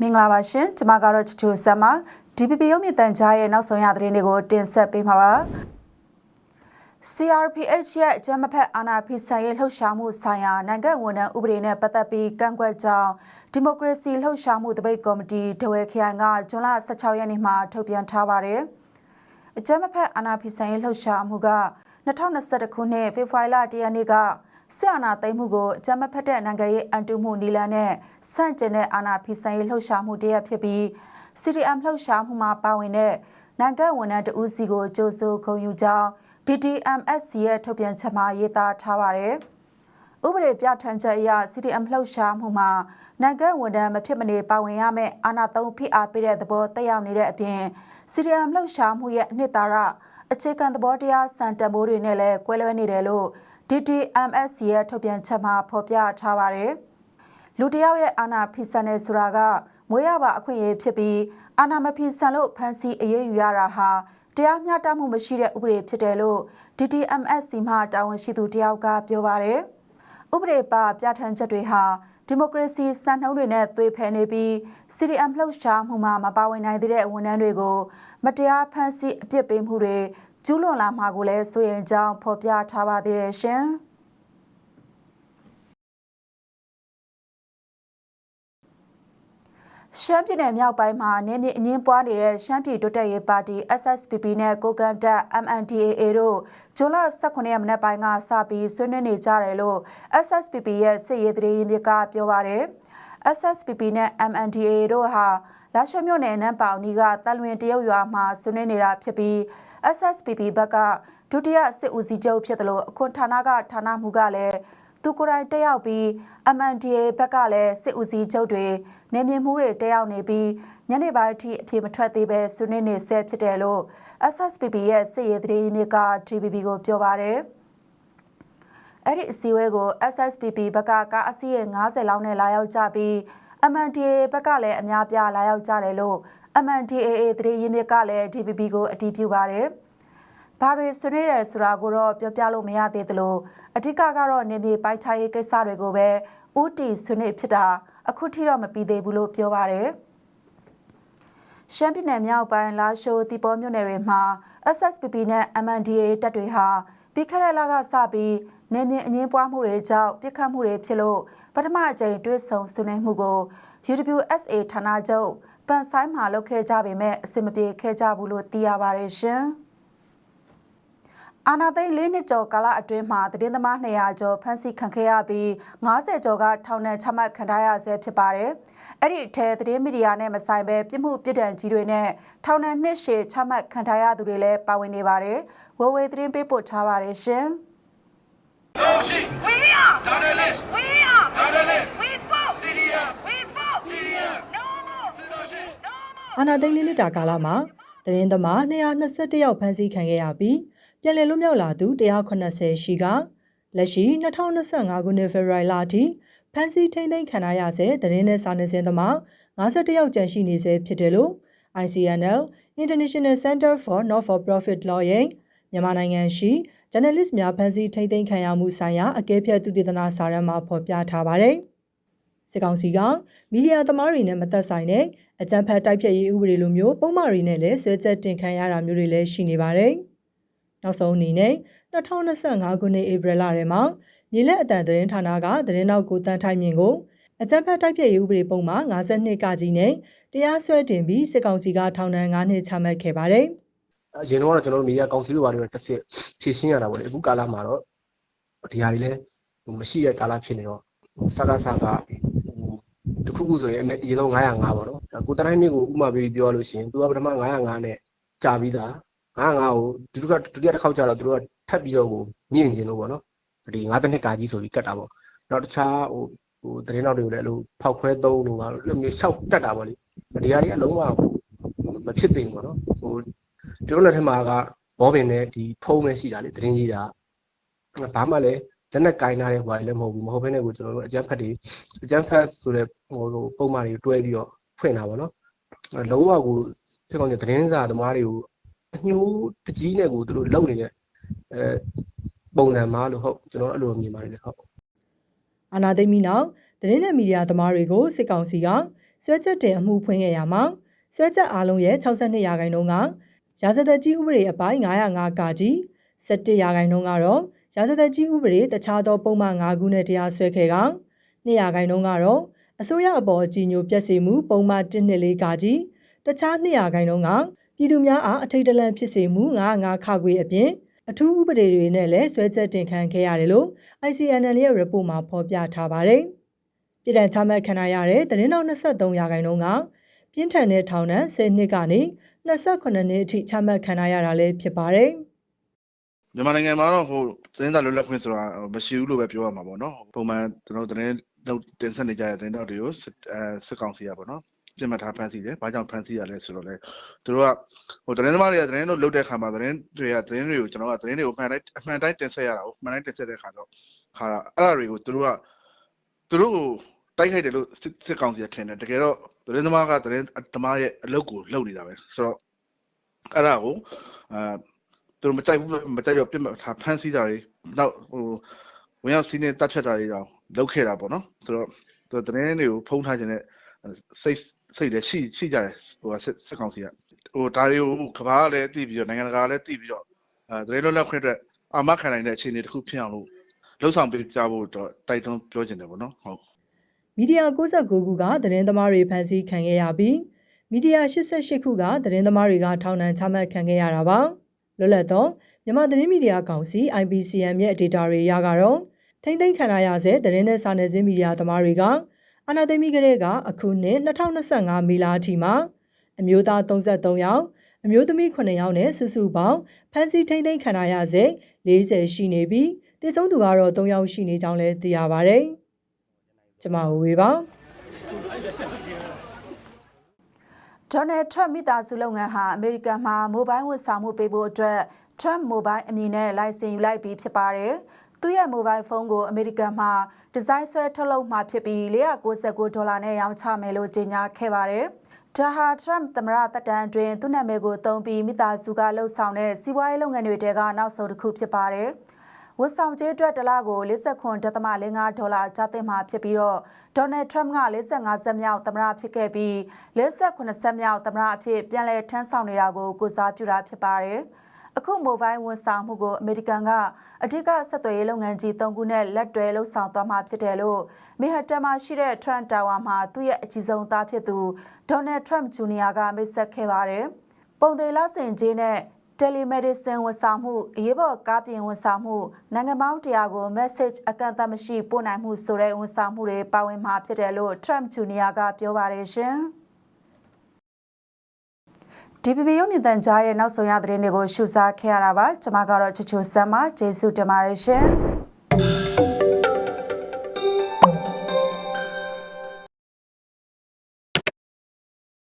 မင်္ဂလာပါရှင်ကျွန်မကတော့ချူချူဆက်မ DPP ရုပ်မြင့်တန်ကြားရဲ့နောက်ဆုံးရသတင်းတွေကိုတင်ဆက်ပေးမှာပါ CRPH ရဲ့အကြမ်းမဖက်အာဏာဖီဆန်ရေးလှုပ်ရှားမှုဆိုင်ရာနိုင်ငံဝန်ထမ်းဥပဒေနဲ့ပတ်သက်ပြီးကန့်ကွက်ကြောင်းဒီမိုကရေစီလှုပ်ရှားမှုတပိတ်ကော်မတီဒဝဲခရိုင်ကဇွန်လ16ရက်နေ့မှာထုတ်ပြန်ထားပါတယ်။အကြမ်းမဖက်အာဏာဖီဆန်ရေးလှုပ်ရှားမှုက2021ခုနှစ်ဖေဖော်ဝါရီလ1ရက်နေ့က စစ်အာဏာသိမ်းမှုကိုအကြမ်းမဖက်တဲ့နိုင်ငံရေးအန်တုမှုနီလန်နဲ့ဆန့်ကျင်တဲ့အာဏာဖီဆန်ရေးလှုပ်ရှားမှုတရက်ဖြစ်ပြီး CDM လှုပ်ရှားမှုမှာပါဝင်တဲ့နိုင်ငံဝန်ထမ်းတဦးစီကိုကြိုးစိုးဂုဏ်ယူကြောင်း DDMSC ရဲ့ထုတ်ပြန်ချက်မှာရေးသားထားပါတယ်။ဥပဒေပြဋ္ဌာန်းချက်အရ CDM လှုပ်ရှားမှုမှာနိုင်ငံဝန်ထမ်းမဖြစ်မနေပါဝင်ရမယ့်အာဏာသုံးဖိအားပေးတဲ့သဘောတက်ရောက်နေတဲ့အပြင် CDM လှုပ်ရှားမှုရဲ့အနှစ်သာရအခြေခံသဘောတရားစံတန်ဖိုးတွေနဲ့လည်းကွဲလွဲနေတယ်လို့ DDMSC ရဲ့ထုတ်ပြန်ချက်မှာဖော်ပြထားပါတယ်။လူတယောက်ရဲ့အာဏာဖိစံနေဆိုတာကမွေးရပါအခွင့်အရေးဖြစ်ပြီးအာဏာမဖိစံလို့ဖမ်းဆီးအရေးယူရတာဟာတရားမျှတမှုမရှိတဲ့ဥပဒေဖြစ်တယ်လို့ DTMSC မှတာဝန်ရှိသူတယောက်ကပြောပါတယ်။ဥပဒေပါပြဋ္ဌာန်းချက်တွေဟာဒီမိုကရေစီစံနှုန်းတွေနဲ့သွေးဖယ်နေပြီး CDM လှုပ်ရှားမှုမှာမပါဝင်နိုင်သေးတဲ့ဝန်ထမ်းတွေကို မတရားဖမ်းဆီးအပြစ်ပေးမှုတွေ ကျူးလွန်လာမှာကိုလည်းစိုးရင်ကြောင်းဖော်ပြထားပါသေးတယ်ရှင်။ရှမ်းပြည်နယ်မြောက်ပိုင်းမှာနေမြေအငင်းပွားနေတဲ့ရှမ်းပြည်တိုးတက်ရေးပါတီ SSPP နဲ့ကိုကန်တက် MNDAA တို့ဇွန်လ18ရက်မနက်ပိုင်းကစပြီးဆွေးနွေးနေကြတယ်လို့ SSPP ရဲ့စစ်ရေးသတင်းရင်းမြစ်ကပြောပါတယ်။ SSPP နဲ့ MNDAA တို့ဟာလာရှောမြို့နယ်နန်းပေါင်နီကတလွင်တရုတ်ရွာမှာဆွေးနွေးနေတာဖြစ်ပြီး SSPP ဘက်ကဒုတိယစစ်ဦးစီးချုပ်ဖြစ်တယ်လို့အခွန်ဌာနကဌာနမှုကလည်းသူကိုယ်တိုင်တက်ရောက်ပြီး MNDA ဘက်ကလည်းစစ်ဦးစီးချုပ်တွေနေမြင့်မှုတွေတက်ရောက်နေပြီးညနေပိုင်းအထိအပြေမထွက်သေးပဲဆွေးနွေးနေဆဲဖြစ်တယ်လို့ SSPP ရဲ့စစ်ရေးသတင်းမြစ်က TVB ကိုပြောပါတယ်။အဲ့ဒီအစည်းအဝေးကို SSPP ဘက်ကကားအစီးရေ90လောက်နဲ့လာရောက်ကြပြီး MNDA ဘက်ကလည်းအများပြားလာရောက်ကြတယ်လို့ MNDAA သတင်းရင်းမြစ်ကလည်း DPP ကိုအတည်ပြုပါတယ်။ဘာတွေဆွေးနွေးတယ်ဆိုတာကိုတော့ပြောပြလို့မရသေးသလိုအဓိကကတော့နေမြေပိုက်ချရေးကိစ္စတွေကိုပဲဥတီဆွေးနွေးဖြစ်တာအခုထိတော့မပြီးသေးဘူးလို့ပြောပါတယ်။ရှမ်းပြည်နယ်မြောက်ပိုင်းလာရှိုးတီပေါ်မြို့နယ်တွေမှာ SSPP နဲ့ MNDA တပ်တွေဟာပြီးခဲ့တဲ့လကစပြီးနေမြင့်အငင်းပွားမှုတွေကြောင့်ပြစ်ခတ်မှုတွေဖြစ်လို့ပထမအကြိမ်တွဲဆုံဆွေးနွေးမှုကို UWSA ဌာနချုပ် ပန်ဆိုင်မှာလုပ်ခဲ့ကြပေမဲ့အဆင်မပြေခဲ့ကြဘူးလို့သိရပါတယ်ရှင်။အာနာသိန်း၄နှစ်ကျော်ကာလအတွင်းမှာသတင်းသမား200ကျော်ဖမ်းဆီးခံခဲ့ရပြီး90ကျော်ကထောင်ဒဏ်ချမှတ်ခံထားရဆဲဖြစ်ပါတယ်။အဲ့ဒီအထက်သတင်းမီဒီယာနဲ့မဆိုင်ပဲပြစ်မှုပြစ်ဒဏ်ကြီးတွေနဲ့ထောင်ဒဏ်နှစ်ရှည်ချမှတ်ခံထားရသူတွေလည်းပါဝင်နေပါတယ်။ဝဝေသတင်းပေးပို့ထားပါတယ်ရှင်။ We are Journalist, We are journalist, We spoke CDM, We spoke CDM, No more စစ်တော်ရှင် No more အာနာသိန်းလေးနှစ်တာကာလမှာသတင်းသမား221ယောက်ဖမ်းဆီးခံခဲ့ရပြီးပြည်လည်လွတ်မြောက်လာသူ180ရှိကလက်ရှိ2025ခုနှစ်ဖေဖော်ဝါရီလအထိဖမ်းဆီးထိန်းသိမ်းခံရဆဲသတင်းနဲ့စာနယ်ဇင်းသမား51ယောက်ကျန်ရှိနေဆဲဖြစ်တယ်လို့ ICNL International Center for Not for Profit Law ရဲ့မြန်မာနိုင်ငံရှိ journalist များဖမ်းဆီးထိန်းသိမ်းခံရမှုဆိုင်ရာအကဲဖြတ်သူတေသနာစာရန်မှာဖော်ပြထားပါတယ်။ စစ်ကောင်စီကမီဒီယာသမားတွေနဲ့မသက်ဆိုင်တဲ့အကြံဖတ်တိုက်ဖြတ်ရေးဥပဒေလိုမျိုးပုံမှန်တွေနဲ့လည်းဆွဲချက်တင်ခံရတာမျိုးတွေလည်းရှိနေပါတယ်။နောက်ဆုံးအနေနဲ့2025ခုနှစ်ဧပြီလထဲမှာမြေလက်အတန်သတင်းဌာနကသတင်းနောက်ကိုတန်းထိုင်မြင့်ကိုအကြံဖတ်တိုက်ဖြတ်ရေးဥပဒေပုံမှာ52ကကြီးနဲ့တရားစွဲတင်ပြီးစစ်ကောင်စီကထောင်ဒဏ်9နှစ်ချမှတ်ခဲ့ပါတယ်။အရင်တော့ကျွန်တော်တို့မီဒီယာကောင်စီတို့ဘာတွေတက်စစ်ဖြည့်ရှင်းရတာပေါ့လေအခုကာလမှာတော့ဒီဟာတွေလည်းမရှိတဲ့ကာလဖြစ်နေတော့စကားစကားတ ခုခုဆိုရင်အရင်တော့905ပေါ့နော်ကိုတတိုင်းမြင့်ကိုဥမာပေးပြောလို့ရှိရင်သူကပထမ905နဲ့ကြာပြီးသား905ကိုဒုတိယဒုတိယတစ်ခေါက်ကြာတော့သူတို့ကထပ်ပြီးတော့ကိုမြင့်ကျင်လို့ပေါ့နော်ဒီ9နှစ်ကာကြီးဆိုပြီးကတ်တာပေါ့နောက်တခြားဟိုဟိုသတင်းတော်တွေကိုလည်းအဲ့လိုဖောက်ခွဲသုံးလို့ပါလို့မျိုးရှောက်တက်တာပေါ့လေဒီဟာတွေအလုံးဝမဖြစ်သင့်ဘူးပေါ့နော်ဟိုသူတို့လက်ထက်မှာကဘောပင်နဲ့ဒီဖုံးပဲရှိတာလေသတင်းကြီးတာဘာမှလည်း လက်နဲ့ကင်ထားတဲ့ဟိုလည်းမဟုတ်ဘူးမဟုတ်ဘဲနဲ့ကိုကျွန်တော်တို့အကြမ်းဖက်တွေအကြမ်းဖက်ဆိုတဲ့ဟိုပုံမှန်တွေတွဲပြီးတော့ဖွင့်တာပေါ့နော်လုံးဝကိုစစ်ကောင်စီသတင်းစာသမားတွေကိုအညှိုးတကြီးနဲ့ကိုသူတို့လုံနေတဲ့အဲပုံစံမှာလို့ဟုတ်ကျွန်တော်အဲ့လိုမြင်ပါတယ်လေဟုတ်အာနာသိမ့်ပြီးနောက်သတင်းနဲ့မီဒီယာသမားတွေကိုစစ်ကောင်စီကဆွဲချက်တင်အမှုဖွင့်ခဲ့ရမှာဆွဲချက်အားလုံးရဲ့62ရာခိုင်နှုန်းကရာဇသက်ကြီးဥပဒေအပိုင်း905ကကြီး17ရာခိုင်နှုန်းကတော့ ရာဇသက်ကြီးဥပဒေတခြားသောပုံမှန်5ခုနဲ့တရားစွဲခဲ့က2ရာခိုင်နှုန်းကတော့အစိုးရအပေါ်အကြီးညိုပြက်စီမှုပုံမှန်124ကကြီးတခြား2ရာခိုင်နှုန်းကပြည်သူများအားအထိတ်တလန့်ဖြစ်စေမှု905ခခွေအပြင်အထူးဥပဒေတွေနဲ့လည်းဆွဲချက်တင်ခံခဲ့ရတယ်လို့ ICNL ရဲ့ report မှာဖော်ပြထားပါတယ်။ပြည်ထောင်ချမှတ်ခံရတဲ့သတင်းတော်23ရာခိုင်နှုန်းကပြင်းထန်တဲ့ထောင်ဒဏ်10နှစ်ကနေ28နှစ်အထိချမှတ်ခံရတာလည်းဖြစ်ပါတယ်။ မြန်မာနိုင်ငံမှာတော့ဟိုသတင်းစာလွတ်လပ်ခွင့်ဆိုတာမရှိဘူးလို့ပဲပြောရမှာပေါ့နော်ပုံမှန်ကျွန်တော်သတင်းလုပ်တင်ဆက်နေကြတဲ့သတင်းတောက်တွေကိုစစ်အဲစစ်ကောင်စီရပေါ့နော်ပြင်မှတ်ထားဖမ်းဆီးတယ်။ဘာကြောင့်ဖမ်းဆီးရလဲဆိုတော့လေသူတို့ကဟိုသတင်းသမားတွေကသတင်းတို့လုပ်တဲ့ခါမှာသတင်းတွေကသတင်းတွေကိုကျွန်တော်ကသတင်းတွေကိုအမှန်တိုင်းအမှန်တိုင်းတင်ဆက်ရတာကိုအမှန်တိုင်းတင်ဆက်တဲ့ခါတော့ခါအဲ့ဒါတွေကိုသူတို့ကသူတို့ကိုတိုက်ခိုက်တယ်လို့စစ်စစ်ကောင်စီကထင်တယ်တကယ်တော့သတင်းသမားကသတင်းသမားရဲ့အလုပ်ကိုလုပ်နေတာပဲဆိုတော့အဲ့ဒါကိုအာ သူတို့မကြိုက်ဘူးမကြိုက်တော့ပြစ်မှတ်ထားဖမ်းဆီးတာတွေနောက်ဟိုဝင်ရောက်စီးနေတတ်ဖြတ်တာတွေတောင်လုပ်ခဲ့တာပေါ့နော်ဆိုတော့သူတို့သတင်းတွေကိုဖုံးထားခြင်းနဲ့စိတ်စိတ်လည်းရှိရှိကြတယ်ဟိုစစ်စစ်ကောင်စီကဟိုဒါတွေကိုကဘာကလည်းတည်ပြီးတော့နိုင်ငံတကာလည်းတည်ပြီးတော့အဲသတင်းလွတ်လပ်ခွင့်အတွက်အာမခံနိုင်တဲ့အခြေအနေတစ်ခုဖြစ်အောင်လို့လှုပ်ဆောင်ပေးကြဖို့တော့တိုက်တွန်းပြောချင်တယ်ပေါ့နော်ဟုတ်မီဒီယာ69ခုကသတင်းသမားတွေဖမ်းဆီးခံခဲ့ရပြီးမီဒီယာ88ခုကသတင်းသမားတွေကထောင်ဒဏ်ချမှတ်ခံခဲ့ရတာပါ လွတ်လပ်သောမြန်မာသတင်းမီဒီယာကောင်စီ IBCM ရဲ့ဒေတာတွေရကတော့ထိမ့်သိမ်းခံရဆဲသတင်းနဲ့စာနယ်ဇင်းမီဒီယာသမားတွေကအာဏာသိမ်းပြီးကတည်းကအခုနှစ်2025မေလအထိမှာအမျိုးသား33ယောက်အမျိုးသမီး9ယောက်နဲ့စုစုပေါင်းဖမ်းဆီးထိမ့်သိမ်းခံရဆဲ40ရှိနေပြီးတည်ဆုံးသူကတော့3ယောက်ရှိနေကြောင်းလည်းသိရပါဗျ။ကျမဝေပါ ဒေါ်နယ်ထရန့်မိသားစုလုပ်ငန်းဟာအမေရိကန်မှာမိုဘိုင်းဝန်ဆောင်မှုပေးဖို့အတွက် Trump Mobile အမည်နဲ့လိုင်စင်ယူလိုက်ပြီးဖြစ်ပါတယ်။သူ့ရဲ့မိုဘိုင်းဖုန်းကိုအမေရိကန်မှာဒီဇိုင်းဆွဲထုတ်လုပ်မှာဖြစ်ပြီး499ဒေါ်လာနဲ့ရောင်းချမယ်လို့ကြေညာခဲ့ပါတယ်။ဒါဟာ Trump သမ္မတသက်တမ်းအတွင်းသူ့နာမည်ကိုသုံးပြီးမိသားစုကလှုပ်ဆောင်တဲ့စီးပွားရေးလုပ်ငန်းတွေတဲကနောက်ဆုံးတစ်ခုဖြစ်ပါတယ်။ ဝန်ဆောင်ကြေးအတွက်တစ်လကို49.05ဒေါ်လာကျသင့်မှာဖြစ်ပြီးတော့ဒေါ်နယ်ထရမ့်က45ဆက်မြောက်သမ္မတဖြစ်ခဲ့ပြီး58ဆက်မြောက်သမ္မတအဖြစ်ပြန်လည်ထမ်းဆောင်နေတာကိုကိုစားပြုတာဖြစ်ပါတယ်။အခုမိုဘိုင်းဝန်ဆောင်မှုကိုအမေရိကန်ကအထူးကဆက်သွယ်ရေးလုပ်ငန်းကြီး၃ခုနဲ့လက်တွဲလှုပ်ဆောင်သွားမှာဖြစ်တယ်လို့မီဟတ်တမှာရှိတဲ့ Trump Tower မှာသူ့ရဲ့အကြီးဆုံးသားဖြစ်သူဒေါ်နယ်ထရမ့်ဂျူနီယာကမိတ်ဆက်ခဲ့ပါတယ်။ပုံသေးလဆင်ကြီးနဲ့ telemedicine ဝန်ဆောင်မှုအရေးပေါ်ကားပြင်ဝန်ဆောင်မှုနိုင်ငံပေါင်းတရားကို message အကန့်အသတ်မရှိပို့နိုင်မှုဆိုတဲ့ဝန်ဆောင်မှုတွေပါဝင်မှာဖြစ်တယ်လို့ Trump Jr. ကပြောပါတယ်ရှင်။ DPP ရုပ်မြင်သံကြားရဲ့နောက်ဆုံးရသတင်းတွေကိုရှုစားခဲ့ရတာပါကျွန်မကတော့ချူချူဆမ်းမကျေးဇူးတင်ပါတယ်ရှင်။